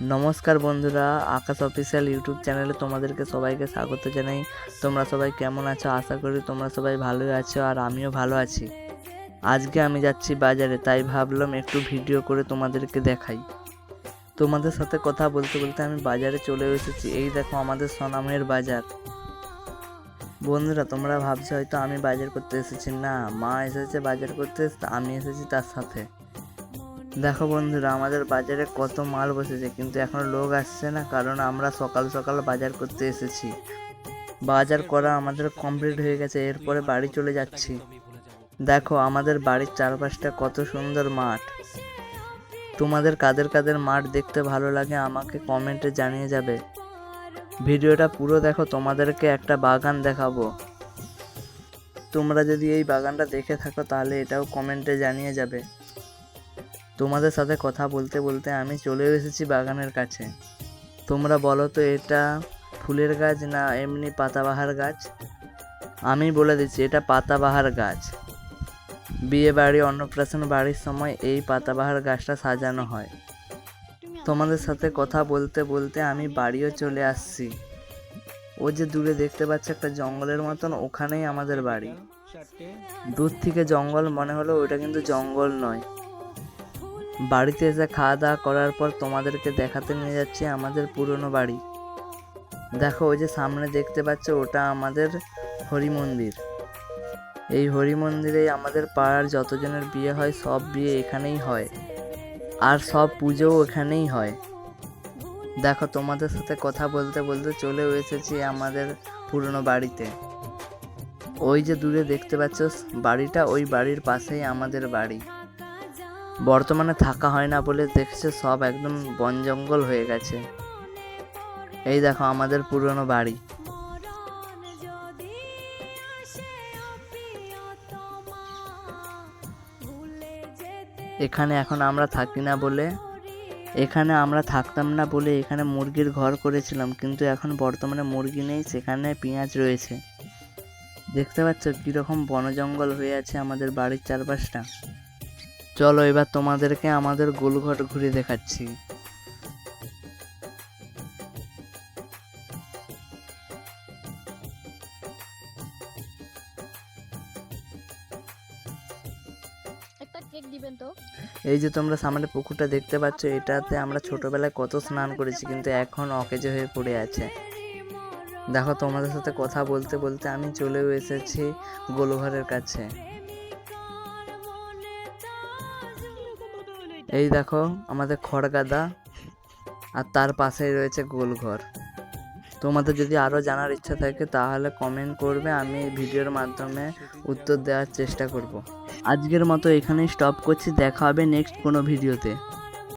নমস্কার বন্ধুরা, আকাশ official YouTube চ্যানেলে তোমাদেরকে সবাইকে স্বাগত জানাই। তোমরা সবাই কেমন আছো? আশা করি তোমরা সবাই ভালোই আছো আর আমিও ভালো আছি। আজকে আমি যাচ্ছি বাজারে, তাই ভাবলাম একটু ভিডিও করে তোমাদেরকে দেখাই। তোমাদের সাথে কথা বলতে বলতে আমি বাজারে চলে এসেছি। এই দেখো আমাদের সোনামের বাজার। বন্ধুরা, তোমরা ভাবছ হয়তো আমি বাজার করতে এসেছি। না, মা এসেছে বাজার করতে, আমি এসেছি তার সাথে। দেখো বন্ধুরা, আমাদের বাজারে কত মাল বসেছে, কিন্তু এখনও লোক আসছে না, কারণ আমরা সকাল সকাল বাজার করতে এসেছি। বাজার করা আমাদের কমপ্লিট হয়ে গেছে, এরপরে বাড়ি চলে যাচ্ছি। দেখো, আমাদের বাড়ির চারপাশটা কত সুন্দর মাঠ। তোমাদের কাদের কাদের মাঠ দেখতে ভালো লাগে আমাকে কমেন্টে জানিয়ে যাবে। ভিডিওটা পুরো দেখো, তোমাদেরকে একটা বাগান দেখাবো। তোমরা যদি এই বাগানটা দেখে থাকো, তাহলে এটাও কমেন্টে জানিয়ে যাবে। তোমাদের সাথে কথা বলতে বলতে আমি চলে এসেছি বাগানের কাছে। তোমরা বলো তো, এটা ফুলের গাছ না এমনি পাতাবাহার গাছ? আমি বলে দিচ্ছি, এটা পাতাবাহার গাছ। বিয়ে বাড়ি, অন্নপ্রাশন বাড়ির সময় এই পাতাবাহার গাছটা সাজানো হয়। তোমাদের সাথে কথা বলতে বলতে আমি বাড়িও চলে আসছি। ও যে দূরে দেখতে পাচ্ছে একটা জঙ্গলের মতন, ওখানেই আমাদের বাড়ি। দূর থেকে জঙ্গল মনে হলো ওটা কিন্তু জঙ্গল নয়। বাড়িতে এসে খাওয়া দাওয়া করার পর তোমাদেরকে দেখাতে নিয়ে যাচ্ছি আমাদের পুরনো বাড়ি। দেখো, ওই যে সামনে দেখতে পাচ্ছ, ওটা আমাদের হরি মন্দির এই হরি মন্দিরে আমাদের পাড়ার যতজনের বিয়ে হয়, সব বিয়ে এখানেই হয়। আর সব পুজোও এখানেই হয়। দেখো, তোমাদের সাথে কথা বলতে বলতে চলেও এসেছি আমাদের পুরনো বাড়িতে। ওই যে দূরে দেখতে পাচ্ছ, বাড়িটা ওই বাড়ির পাশেই আমাদের বাড়ি। বর্তমানে থাকা হয় না বলে দেখছে সব একদম বন জঙ্গল হয়ে গেছে। এই দেখো আমাদের পুরনো বাড়ি। এখানে এখন আমরা থাকি না বলে এখানে আমরা থাকতাম না বলে এখানে মুরগির ঘর করেছিলাম কিন্তু এখন বর্তমানে মুরগি নেই সেখানে পেঁয়াজ রয়েছে। দেখতে পাচ্ছ কীরকম বন জঙ্গল হয়ে আছে আমাদের বাড়ির চারপাশটা। চলো এবার তোমাদেরকে আমাদের গোলঘর ঘুরে দেখাচ্ছি। এই যে তোমরা সামনে পুকুরটা দেখতে পাচ্ছ এটাতে আমরা ছোটবেলায় কত স্নান করেছি কিন্তু এখন অকেজো হয়ে পড়ে আছে। দেখো তোমাদের সাথে কথা বলতে বলতে আমি চলেও এসেছি গোলঘরের কাছে। এই দেখো, আমাদের খড়গাদা আর তার পাশেই রয়েছে গোলঘর। তোমাদের যদি আরও জানার ইচ্ছা থাকে, তাহলে কমেন্ট করবে, আমি ভিডিওর মাধ্যমে উত্তর দেওয়ার চেষ্টা করব। আজকের মতো এখানেই স্টপ করছি, দেখা হবে নেক্সট কোনো ভিডিওতে